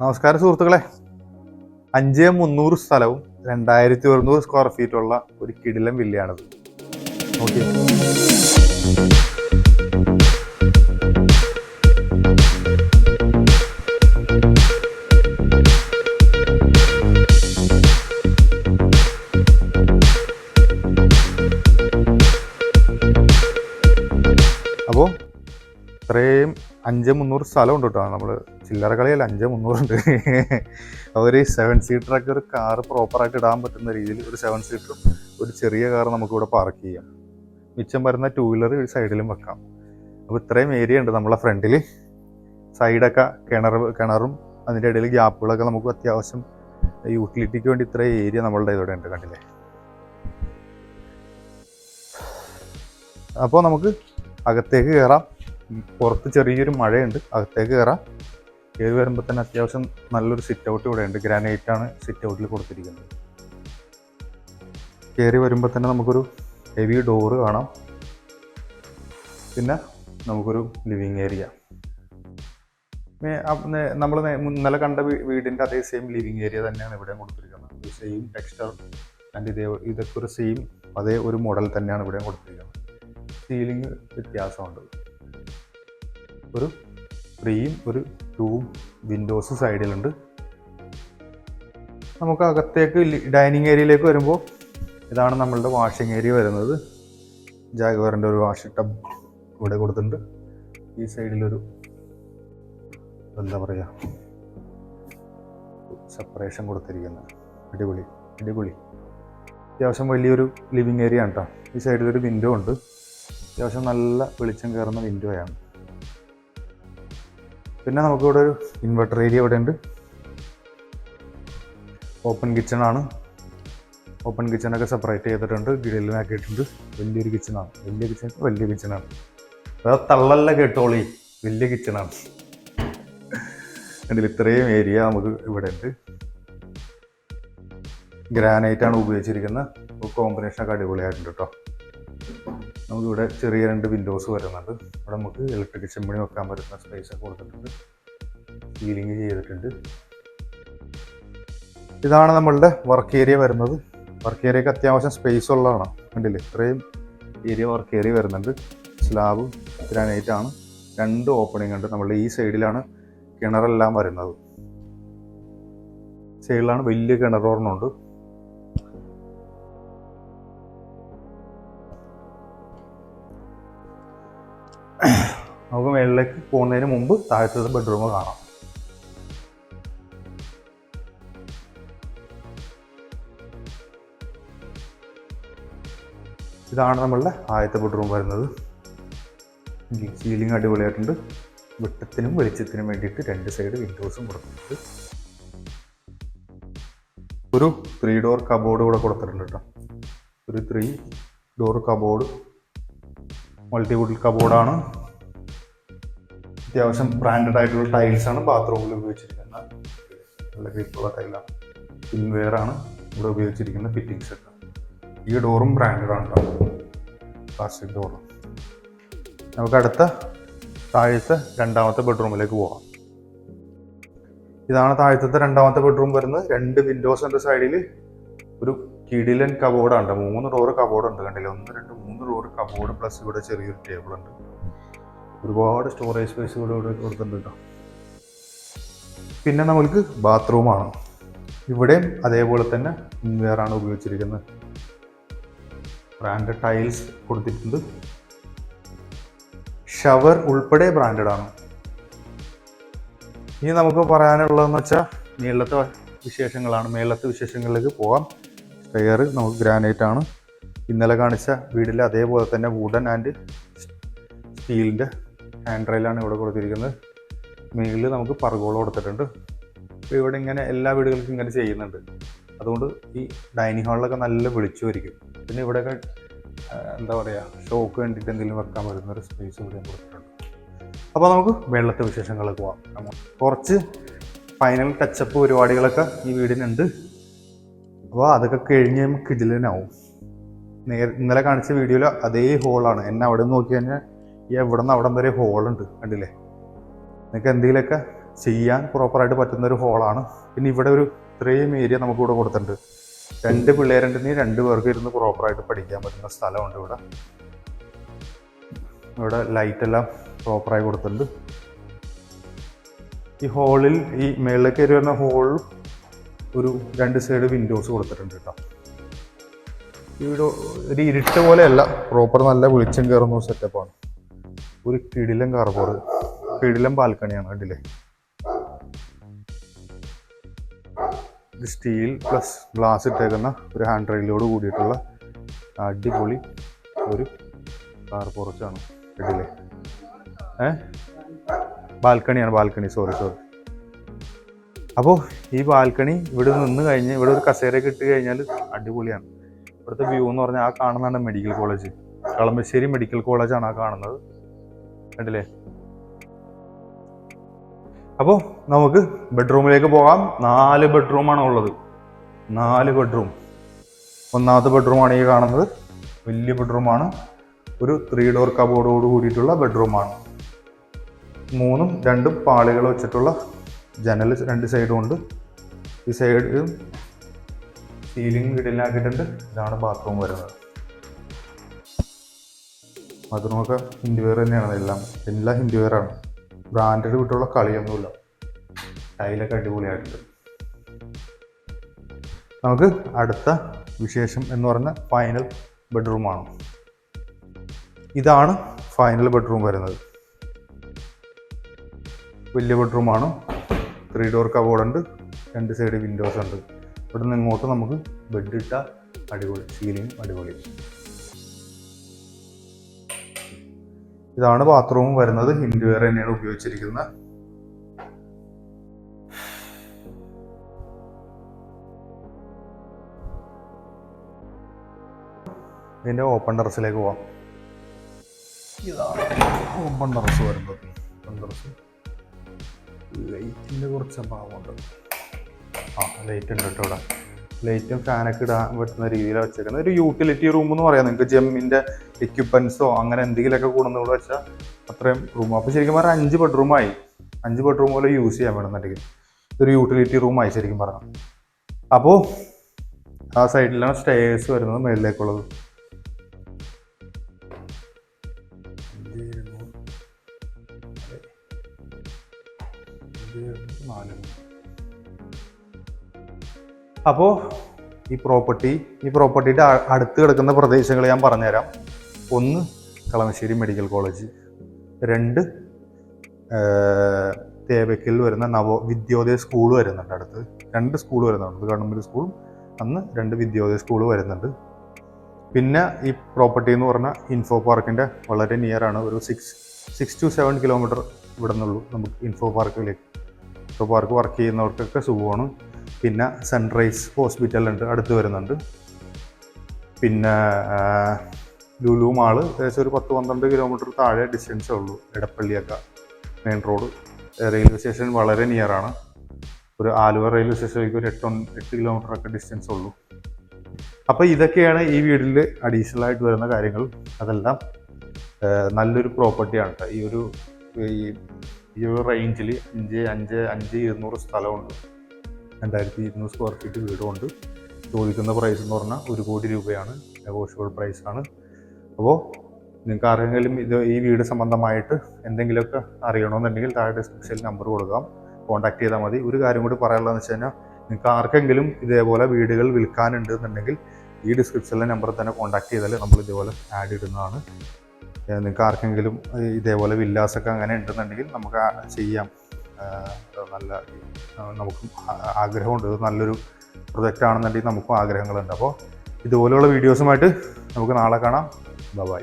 നമസ്കാരം സുഹൃത്തുക്കളെ. അഞ്ച് മുന്നൂറ് സ്ഥലവും രണ്ടായിരത്തി ഒരുന്നൂറ് സ്ക്വയർ ഫീറ്റ് ഉള്ള ഒരു കിടിലം വില്ലയാണിത്. ഓക്കെ അപ്പോൾ ഇത്രയും അഞ്ച് മുന്നൂറ് സ്ഥലം ഉണ്ട് കേട്ടോ. നമ്മൾ ചില്ലറ കളിയല്ല അഞ്ച് മുന്നൂറുണ്ട്. ഒരു സെവൻ സീറ്ററൊക്കെ ഒരു കാർ പ്രോപ്പറായിട്ട് ഇടാൻ പറ്റുന്ന രീതിയിൽ ഒരു സെവൻ സീറ്ററും ഒരു ചെറിയ കാർ നമുക്കിവിടെ പാർക്ക് ചെയ്യാം. മിച്ചം വരുന്ന ടൂ വീലർ ഒരു സൈഡിലും വെക്കാം. അപ്പോൾ ഇത്രയും ഏരിയ ഉണ്ട് നമ്മളെ ഫ്രണ്ടിൽ സൈഡൊക്കെ കിണർ കിണറും അതിന്റെ ഇടയിൽ ഗ്യാപ്പുകളൊക്കെ നമുക്ക് അത്യാവശ്യം യൂട്ടിലിറ്റിക്ക് വേണ്ടി ഇത്രയും ഏരിയ നമ്മളുടെ ഇതോടെ ഉണ്ട് കണ്ടില്ലേ? അപ്പോൾ നമുക്ക് അകത്തേക്ക് കയറാം പുറത്ത് ചെറിയൊരു മഴയുണ്ട് അകത്തേക്ക് കയറാം കയറി വരുമ്പോൾ തന്നെ അത്യാവശ്യം നല്ലൊരു സിറ്റ് ഔട്ട് ഇവിടെ ഉണ്ട്. ഗ്രാനൈറ്റ് ആണ് സിറ്റ് ഔട്ടിൽ കൊടുത്തിരിക്കുന്നത്. കയറി വരുമ്പോൾ തന്നെ നമുക്കൊരു ഹെവി ഡോറ് കാണാം. പിന്നെ നമുക്കൊരു ലിവിങ് ഏരിയ നമ്മൾ ഇന്നലെ കണ്ട വീടിന്റെ അതേ സെയിം ലിവിങ് ഏരിയ തന്നെയാണ് ഇവിടെ കൊടുത്തിരിക്കുന്നത്. സെയിം ടെക്സ്റ്റർ ആൻഡ് ഇതേ ഇതൊക്കെ ഒരു സെയിം അതേ ഒരു മോഡൽ തന്നെയാണ് ഇവിടെ കൊടുത്തിരിക്കുന്നത്. സീലിംഗ് വ്യത്യാസമുണ്ട്. ഒരു ത്രീയും ഒരു ടൂവും വിൻഡോസ് സൈഡിലുണ്ട് നമുക്ക് അകത്തേക്ക് ഡൈനിങ് ഏരിയയിലേക്ക് വരുമ്പോൾ ഇതാണ് നമ്മളുടെ വാഷിംഗ് ഏരിയ വരുന്നത്. ജാഗവറിന്റെ ഒരു വാഷ് ടബ് ഇവിടെ കൊടുത്തിട്ടുണ്ട്. ഈ സൈഡിലൊരു എന്താ പറയുക സെപ്പറേഷൻ കൊടുത്തിരിക്കുന്നത് അടിപൊളി അടിപൊളി. അത്യാവശ്യം വലിയൊരു ലിവിങ് ഏരിയ ആണ് കേട്ടോ ഈ സൈഡിലൊരു വിൻഡോ ഉണ്ട്. അത്യാവശ്യം നല്ല വെളിച്ചം കയറുന്ന വിൻഡോയാണ് പിന്നെ നമുക്കിവിടെ ഒരു ഇൻവെർട്ടർ ഏരിയ ഇവിടെ ഉണ്ട്. ഓപ്പൺ കിച്ചൺ ആണ്. ഓപ്പൺ കിച്ചണൊക്കെ സെപ്പറേറ്റ് ചെയ്തിട്ടുണ്ട്. ഗ്രില്ലിനാക്കിയിട്ടുണ്ട് വലിയൊരു കിച്ചണാണ് വലിയ കിച്ചൺ വലിയ കിച്ചണാണ് വേറെ തള്ളല്ല കേട്ടോളി. വലിയ കിച്ചണാണ് അതിൽ ഇത്രയും ഏരിയ നമുക്ക് ഇവിടെ ഉണ്ട്. ഗ്രാനൈറ്റ് ആണ് ഉപയോഗിച്ചിരിക്കുന്നത്. കോമ്പിനേഷനൊക്കെ അടിപൊളിയായിട്ടുണ്ട് കേട്ടോ നമുക്കിവിടെ ചെറിയ രണ്ട് വിൻഡോസ് വരുന്നുണ്ട്. ഇവിടെ നമുക്ക് ഇലക്ട്രിക് ചെമ്പിണി വെക്കാൻ പറ്റുന്ന സ്പേസ് ഒക്കെ കൊടുത്തിട്ടുണ്ട്. സീലിംഗ് ചെയ്തിട്ടുണ്ട്. ഇതാണ് നമ്മളുടെ വർക്ക് ഏരിയ വരുന്നത്. വർക്ക് ഏരിയക്ക് അത്യാവശ്യം സ്പേസ് ഉള്ളതാണ്. കണ്ടില്ലേ? ഇത്രയും ഏരിയ വർക്ക് ഏരിയ വരുന്നുണ്ട്. സ്ലാബ് ഗ്രാനൈറ്റ് ആണ്. രണ്ട് ഓപ്പണിംഗ് ഉണ്ട്. നമ്മളുടെ ഈ സൈഡിലാണ് കിണറെല്ലാം വരുന്നത്. സൈഡിലാണ് വലിയ കിണറോർണുണ്ട് നമുക്ക് മേളിലേക്ക് പോകുന്നതിന് മുമ്പ് താഴത്തെ ബെഡ്റൂം കാണാം. ഇതാണ് നമ്മളുടെ ആദ്യത്തെ ബെഡ്റൂം വരുന്നത് സീലിംഗ് അടിപൊളിയായിട്ടുണ്ട്. വെട്ടത്തിനും വെളിച്ചത്തിനും വേണ്ടിയിട്ട് രണ്ട് സൈഡ് വിൻഡോസും കൊടുത്തിട്ടുണ്ട്. ഒരു ത്രീ ഡോർ കബോർഡ് കൂടെ കൊടുത്തിട്ടുണ്ട് കേട്ടോ. ഒരു three door cupboard multi wood കബോർഡാണ് അത്യാവശ്യം ബ്രാൻഡഡ് ആയിട്ടുള്ള ടൈൽസ് ആണ് ബാത്റൂമിൽ ഉപയോഗിച്ചിരിക്കുന്നത് നല്ല ഗ്രിപ്പുള്ള ടൈലാണ് പിൻവെയർ ആണ് ഇവിടെ ഉപയോഗിച്ചിരിക്കുന്ന ഫിറ്റിങ്സ് ഒക്കെ. ഈ ഡോറും ബ്രാൻഡഡ് ആണ് പ്ലാസ്റ്റിക് ഡോർ നമുക്ക് അടുത്ത താഴത്തെ രണ്ടാമത്തെ ബെഡ്റൂമിലേക്ക് പോകാം. ഇതാണ് താഴത്തെ രണ്ടാമത്തെ ബെഡ്റൂം വരുന്നത്. രണ്ട് വിൻഡോസ് ഉണ്ട് സൈഡിൽ ഒരു കിടിലൻ കബോർഡാണ് മൂന്ന് ഡോറ് കബോർഡ് ഉണ്ട് കണ്ടില്ലേ? ഒന്ന് രണ്ട് മൂന്ന് ഡോറ് കബോർഡ് പ്ലസ് ഇവിടെ ചെറിയൊരു ടേബിൾ ഉണ്ട്. ഒരുപാട് സ്റ്റോറേജ് സ്പേസ് കൂടെ ഇവിടെ കൊടുത്തിട്ടുണ്ട് കേട്ടോ. പിന്നെ നമ്മൾക്ക് ബാത്റൂമാണ് ഇവിടെയും അതേപോലെ തന്നെ ഇൻവെയറാണ് ഉപയോഗിച്ചിരിക്കുന്നത്. ബ്രാൻഡ് ടൈൽസ് കൊടുത്തിട്ടുണ്ട്. ഷവർ ഉൾപ്പെടെ ബ്രാൻഡഡ് ആണ്. ഇനി നമുക്ക് പറയാനുള്ളതെന്ന് വെച്ചാൽ മേളത്തെ വിശേഷങ്ങളാണ്. മേളത്തെ വിശേഷങ്ങളിലേക്ക് പോകാം. സ്റ്റെയർ നമുക്ക് ഗ്രാനൈറ്റ് ആണ്. ഇന്നലെ കാണിച്ച വീടിലെ അതേപോലെ തന്നെ വുഡൻ ആൻഡ് സ്റ്റീലിന്റെ ഹാൻഡ് ഇവിടെ കൊടുത്തിരിക്കുന്നത്. മേളിൽ നമുക്ക് പർഗോള കൊടുത്തിട്ടുണ്ട്. അപ്പോൾ ഇവിടെ ഇങ്ങനെ എല്ലാ വീടുകൾക്കും ഇങ്ങനെ ചെയ്യുന്നുണ്ട്. അതുകൊണ്ട് ഈ ഡൈനിങ് ഹാളിലൊക്കെ നല്ല വെളിച്ചമായിരിക്കും. പിന്നെ ഇവിടെയൊക്കെ എന്താ പറയുക ഷോക്ക് വേണ്ടിയിട്ട് എന്തെങ്കിലും വെക്കാൻ പറ്റുന്ന ഒരു സ്പേസ് ഇവിടെ കൊടുത്തിട്ടുണ്ട്. അപ്പോൾ നമുക്ക് വെള്ളത്തെ വിശേഷങ്ങളൊക്കെ നമ്മ- കുറച്ച് ഫൈനൽ ടച്ചപ്പ് പരിപാടികളൊക്കെ ഈ വീടിനുണ്ട്. അപ്പോൾ അതൊക്കെ കഴിഞ്ഞ് നമുക്ക് കിടിലനാവും. നേരെ ഇന്നലെ കാണിച്ച വീഡിയോയിൽ അതേ ഹോളാണ് എന്നെ അവിടെ നിന്ന് നോക്കി കഴിഞ്ഞാൽ എവിടെ നിന്ന് അവിടം വരെ ഹോളുണ്ട് കണ്ടില്ലേ? നിങ്ങൾക്ക് എന്തെങ്കിലുമൊക്കെ ചെയ്യാൻ പ്രോപ്പറായിട്ട് പറ്റുന്ന ഒരു ഹോളാണ് പിന്നെ ഇവിടെ ഒരു ഇത്രയും ഏരിയ നമുക്ക് ഇവിടെ കൊടുത്തിട്ടുണ്ട്. രണ്ട് പിള്ളേരുണ്ടെങ്കിൽ രണ്ട് പേർക്ക് ഇരുന്ന് പ്രോപ്പറായിട്ട് പഠിക്കാൻ പറ്റുന്ന സ്ഥലമുണ്ട് ഇവിടെ. ഇവിടെ ലൈറ്റ് എല്ലാം പ്രോപ്പറായി കൊടുത്തിട്ടുണ്ട്. ഈ ഹോളിൽ ഈ മേളിലേക്ക് കയറി വരുന്ന ഹോളിൽ ഒരു രണ്ട് സൈഡ് വിൻഡോസ് കൊടുത്തിട്ടുണ്ട് കേട്ടോ. ഇവിടെ ഒരു ഇരുട്ട് പോലെയല്ല പ്രോപ്പർ നല്ല വെളിച്ചം കയറുന്ന സെറ്റപ്പാണ് ഒരു കിടിലം കാർബോർഡ് കിടിലം ബാൽക്കണിയാണ് ഇത് സ്റ്റീൽ പ്ലസ് ഗ്ലാസ് ഇട്ടേക്കുന്ന ഒരു ഹാൻഡ് റെയിലോട് കൂടിയിട്ടുള്ള അടിപൊളി ഒരു കാർ പുറച്ചാണ് കണ്ടില്ലേ ഏ? ബാൽക്കണിയാണ് ബാൽക്കണി സോറി സോറി അപ്പോൾ ഈ ബാൽക്കണി ഇവിടെ നിന്ന് കഴിഞ്ഞ് ഇവിടെ ഒരു കസേരയൊക്കെ ഇട്ട് കഴിഞ്ഞാൽ അടിപൊളിയാണ്. ഇവിടുത്തെ വ്യൂ എന്ന് പറഞ്ഞാൽ ആ കാണുന്നതാണ് മെഡിക്കൽ കോളേജ് കളമശ്ശേരി മെഡിക്കൽ കോളേജാണ് ആ കാണുന്നത്. കണ്ടില്ലേ? അപ്പോൾ നമുക്ക് ബെഡ്റൂമിലേക്ക് പോകാം. നാല് ബെഡ്റൂമാണ് ഉള്ളത്. നാല് ബെഡ്റൂം ഒന്നാമത്തെ ബെഡ്റൂമാണ് ഈ കാണുന്നത്. വലിയ ബെഡ്റൂമാണ് ഒരു ത്രീ ഡോർ കബോർഡോട് കൂടിയിട്ടുള്ള ബെഡ്റൂമാണ് മൂന്നും രണ്ടും പാളികൾ വെച്ചിട്ടുള്ള ജനൽ രണ്ട് സൈഡും ഉണ്ട്. ഈ സൈഡിലും സീലിംഗ് കിടലാക്കിയിട്ടുണ്ട് ഇതാണ് ബാത്റൂം വരുന്നത്. ബാത്റൂമൊക്കെ വെയർ തന്നെയാണ്. എല്ലാം എല്ലാം ഹിന്ദി ആണ് ബ്രാൻഡഡ് വിട്ടുള്ള കളിയൊന്നുമില്ല. ടൈലൊക്കെ അടിപൊളിയായിട്ടുണ്ട്. നമുക്ക് അടുത്ത വിശേഷം എന്ന് പറഞ്ഞ ഫൈനൽ ബെഡ്റൂമാണ് ഇതാണ് ഫൈനൽ ബെഡ്റൂം വരുന്നത്. വലിയ ബെഡ്റൂമാണ് ത്രീ ഡോർ കബോർഡുണ്ട് രണ്ട് സൈഡ് വിൻഡോസ് ഉണ്ട്. ഇവിടെ നിന്ന് ഇങ്ങോട്ട് നമുക്ക് ബെഡ് ഇട്ട അടിപൊളി സീലിംഗ് അടിപൊളി. ഇതാണ് ബാത്റൂം വരുന്നത്. ഹിൻഡുവെയർ തന്നെയാണ് ഉപയോഗിച്ചിരിക്കുന്നത്. ഇതിന്റെ ഓപ്പൺ ടെറസിലേക്ക് പോവാം. ഇതാണ് ഓപ്പൺ ടെറസ് വരുന്നത്. ഓപ്പൺ ടെറസ് ലൈറ്റിന്റെ കുറച്ച് അഭാവമുണ്ട്. ആ ലൈറ്റ് ഉണ്ട് കേട്ടോ ഇവിടെ. ലൈറ്റും ഫാനൊക്കെ ഇടാൻ പറ്റുന്ന രീതിയിലാണ് വെച്ചേക്കുന്നത്. ഒരു യൂട്ടിലിറ്റി റൂം എന്ന് പറയാം. നിങ്ങൾക്ക് ജെമ്മിന്റെ എക്യുപ്മെൻസോ അങ്ങനെ എന്തെങ്കിലുമൊക്കെ കൂടുന്നവിടെ വെച്ചാൽ അത്രയും റൂം അപ്പോൾ ശരിക്കും പറഞ്ഞാൽ അഞ്ച് ബെഡ്റൂമായി അഞ്ച് ബെഡ്റൂം പോലെ യൂസ് ചെയ്യാൻ വേണമെന്നുണ്ടെങ്കിൽ ഒരു യൂട്ടിലിറ്റി റൂമായി ശരിക്കും പറഞ്ഞാൽ അപ്പോൾ ആ സൈഡിലാണ് സ്റ്റേഴ്സ് വരുന്നത് മേളിലേക്കുള്ളത്. നാല് അപ്പോൾ ഈ പ്രോപ്പർട്ടി ഈ പ്രോപ്പർട്ടിയുടെ അടുത്ത് കിടക്കുന്ന പ്രദേശങ്ങൾ ഞാൻ പറഞ്ഞുതരാം. ഒന്ന് കളമശ്ശേരി മെഡിക്കൽ കോളേജ് രണ്ട് തേവയ്ക്കൽ വരുന്ന നവോ വിദ്യോദയ സ്കൂൾ വരുന്നുണ്ട് അടുത്ത്. രണ്ട് സ്കൂൾ വരുന്നുണ്ട്. ഗവൺമെന്റ് സ്കൂളും അന്ന് രണ്ട് വിദ്യോദയ സ്കൂൾ വരുന്നുണ്ട്. പിന്നെ ഈ പ്രോപ്പർട്ടി എന്ന് പറഞ്ഞാൽ ഇൻഫോ പാർക്കിന്റെ വളരെ നിയർ ആണ്. ഒരു six six two seven kilometre ഇവിടെ നിന്നുള്ളൂ നമുക്ക് ഇൻഫോ പാർക്കിലേക്ക് ഇൻഫോ പാർക്ക് വർക്ക് ചെയ്യുന്നവർക്കൊക്കെ സുഖമാണ്. പിന്നെ സൺറൈസ് ഹോസ്പിറ്റൽ ഉണ്ട് അടുത്ത് വരുന്നുണ്ട്. പിന്നെ ലുലു മാൾ ഏകദേശം ഒരു പത്ത് പന്ത്രണ്ട് കിലോമീറ്റർ താഴെ ഡിസ്റ്റൻസേ ഉള്ളൂ എടപ്പള്ളിയൊക്കെ മെയിൻ റോഡ് റെയിൽവേ സ്റ്റേഷൻ വളരെ നിയർ ആണ്. ഒരു ആലുവ റെയിൽവേ സ്റ്റേഷനിലേക്ക് ഒരു എട്ട് എട്ട് കിലോമീറ്റർ ഒക്കെ ഡിസ്റ്റൻസ് ഉള്ളൂ. അപ്പോൾ ഇതൊക്കെയാണ് ഈ വീടിൽ അഡീഷണൽ ആയിട്ട് വരുന്ന കാര്യങ്ങൾ. അതെല്ലാം നല്ലൊരു പ്രോപ്പർട്ടിയാണ് കേട്ടോ ഈ ഒരു ഈ ഒരു റേഞ്ചിൽ അഞ്ച് അഞ്ച് അഞ്ച് ഇരുന്നൂറ് സ്ഥലമുണ്ട്. രണ്ടായിരത്തി ഇരുന്നൂറ് സ്ക്വയർ ഫീറ്റ് വീടുമുണ്ട്. ചോദിക്കുന്ന പ്രൈസ് എന്ന് പറഞ്ഞാൽ ഒരു കോടി രൂപയാണ്. നെഗോഷ്യബിൾ പ്രൈസ് ആണ്. അപ്പോൾ നിങ്ങൾക്ക് ആരെങ്കിലും ഇത് ഈ വീട് സംബന്ധമായിട്ട് എന്തെങ്കിലുമൊക്കെ അറിയണമെന്നുണ്ടെങ്കിൽ താഴെ ഡിസ്ക്രിപ്ഷനിൽ നമ്പർ കൊടുക്കാം. കോൺടാക്ട് ചെയ്താൽ മതി. ഒരു കാര്യം കൂടി പറയാനുള്ളതെന്ന് വെച്ച് കഴിഞ്ഞാൽ നിങ്ങൾക്ക് ആർക്കെങ്കിലും ഇതേപോലെ വീടുകൾ വിൽക്കാനുണ്ട് എന്നുണ്ടെങ്കിൽ ഈ ഡിസ്ക്രിപ്ഷനിലെ നമ്പർ തന്നെ കോൺടാക്ട് ചെയ്താൽ നമ്മൾ ഇതേപോലെ ആഡ് ഇടുന്നതാണ്. നിങ്ങൾക്ക് ആർക്കെങ്കിലും ഇതേപോലെ വില്ലാസൊക്കെ അങ്ങനെ ഉണ്ടെന്നുണ്ടെങ്കിൽ നമുക്ക് ചെയ്യാം. നല്ല നമുക്കും ആഗ്രഹമുണ്ട്. ഇത് നല്ലൊരു പ്രൊജക്റ്റ് ആണെന്നുണ്ടെങ്കിൽ നമുക്കും ആഗ്രഹങ്ങളുണ്ട്. അപ്പോൾ ഇതുപോലെയുള്ള വീഡിയോസുമായിട്ട് നമുക്ക് നാളെ കാണാം. ബൈ